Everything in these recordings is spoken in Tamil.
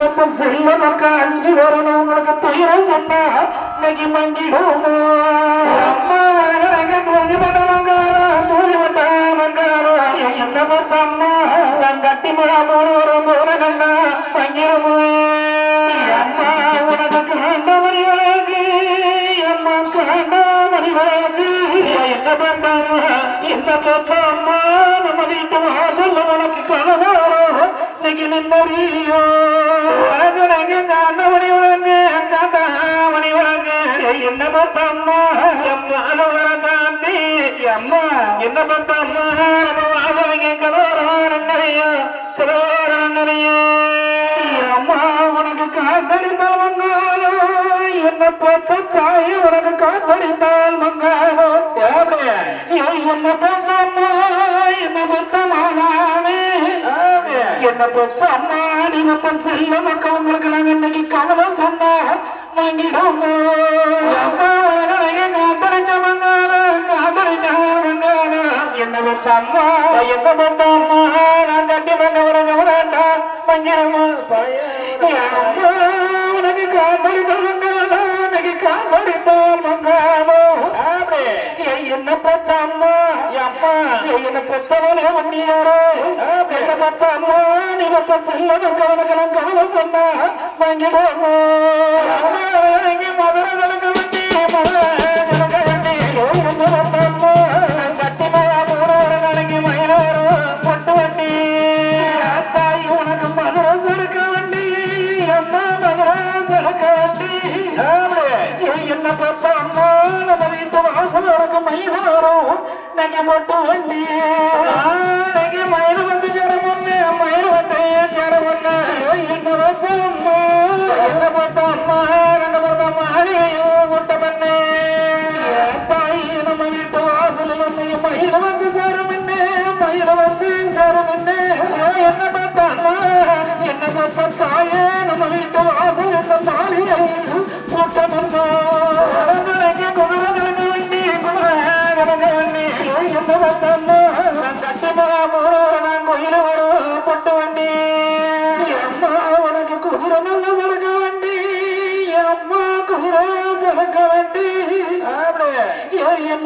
செல்ல மக்கள் அஞ்சு வரணும் உங்களுக்கு துயரம் சொன்னா இன்னைக்கு மங்கிடுமோ? என்ன பார்த்தம்மா நான் கட்டி மழை மூணு வரும் போன கண்ணா மங்கிடுமோ? அம்மா உனக்கு காண்டமணி வழக்கு அம்மா காண்டாமணி வழக்கு என்ன பார்த்தம்மா என்ன பார்த்தம்மா நம்ம வீட்டு இன்னைக்கு நிம்மதியோ உனக்கு நாங்க காண்டமணி வழக்கு காண்டாமணி வழக்கு என்ன பார்த்தம்மா அம்மா வர காந்தி அம்மா என்ன பார்த்தம்மா நம்ம வாசலுக்கு கதவாரம் நிறைய கதவாரம் நிறைய அம்மா உனக்கு காத்தடித்தால் மங்காலோ? என்ன பார்த்த தாய் உனக்கு காத்தடித்தால் என்ன என்ன பார்த்த என்ன பார்த்த அம்மா நீ செல்ல மக்கள் உங்களுக்கு நாங்க இன்னைக்கு கவலை சொன்னா வாங்கிடுமோ? என்ன பார்த்த அம்மா என்ன பார்த்த நான் கட்டி பண்ண மங்கிரமா உனக்கு உனக்கு என்ன அம்மா. என்ன ஒன்னியாரோ என்ன பெத்த அம்மா நீ பெத்த செல்ல கவனங்களும் கவலை சொன்னா வாங்கிடுவோம் நீங்க மட்டும் வண்டி நீங்க மயில் வந்து சேர பொண்ணு மயில் வந்து சேர பொண்ணு என்ன பெத்த அம்மா என்ன பெத்த அம்மா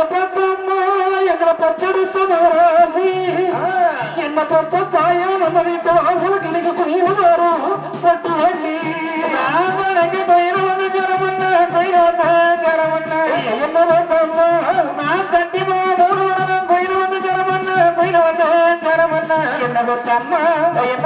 பார்த்த அம்மா எங்களை பத்தெடுத்த மகராசி என்ன பார்த்த தாயா நம்ம வீட்டு வாசலுக்கு இன்னைக்கு குயில வரும் பொட்டு வண்டி எங்க பயிர வந்து ஜரமண்ண பயிர வந்து ஜரமண்ண என்ன பார்த்த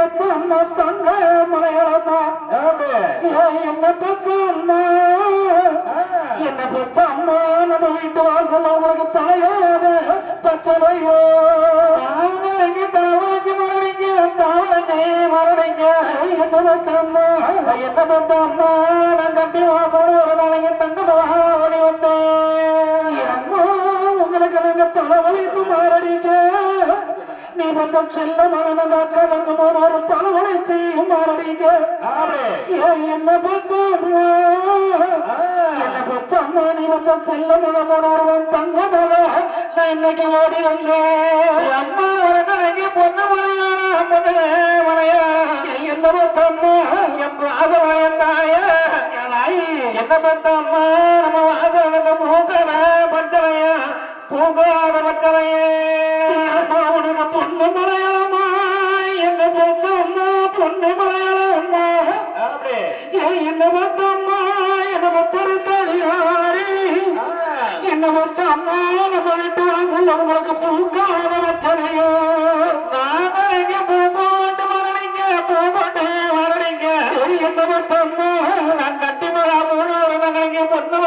என்ன பெத்த அம்மா தங்க மலையாளமா என்ன பெத்த அம்மா என்ன பெத்த அம்மா நம்ம வீட்டு வாசல் உங்களுக்கு தாவாஞ்சி மரணிங்க என்ன பெத்த அம்மா என்ன பெத்த அம்மா நான் கட்டி வா போற ஒரு நாளைக்கு தங்க ஓடி வந்தேன். அம்மா உங்களுக்கு நாங்க தலைவலித்து மாறடிங்க நீ வந்து செல்ல மகனதாக்க வந்து போன ஒரு தலைவலித்து மாறடிங்க ஏன் என்ன பார்த்தா என்ன பார்த்தா அம்மா நீ வந்து செல்ல மகன் போன ஒருவன் தங்க மக நான் இன்னைக்கு ஓடி வந்தேன். அம்மா நீங்க பொண்ணு மலையாளா என்ன பார்த்தா அம்மா என் தாயா என்ன பார்த்தா உங்களுக்கு பூங்காத பச்சலையோ நாம எங்க பூமாட்டு மரணிங்க பூமாட்டு மரணிங்க. என்ன அம்மா நான் கட்டி மழை மூணு வருடங்களுக்கு பொண்ணு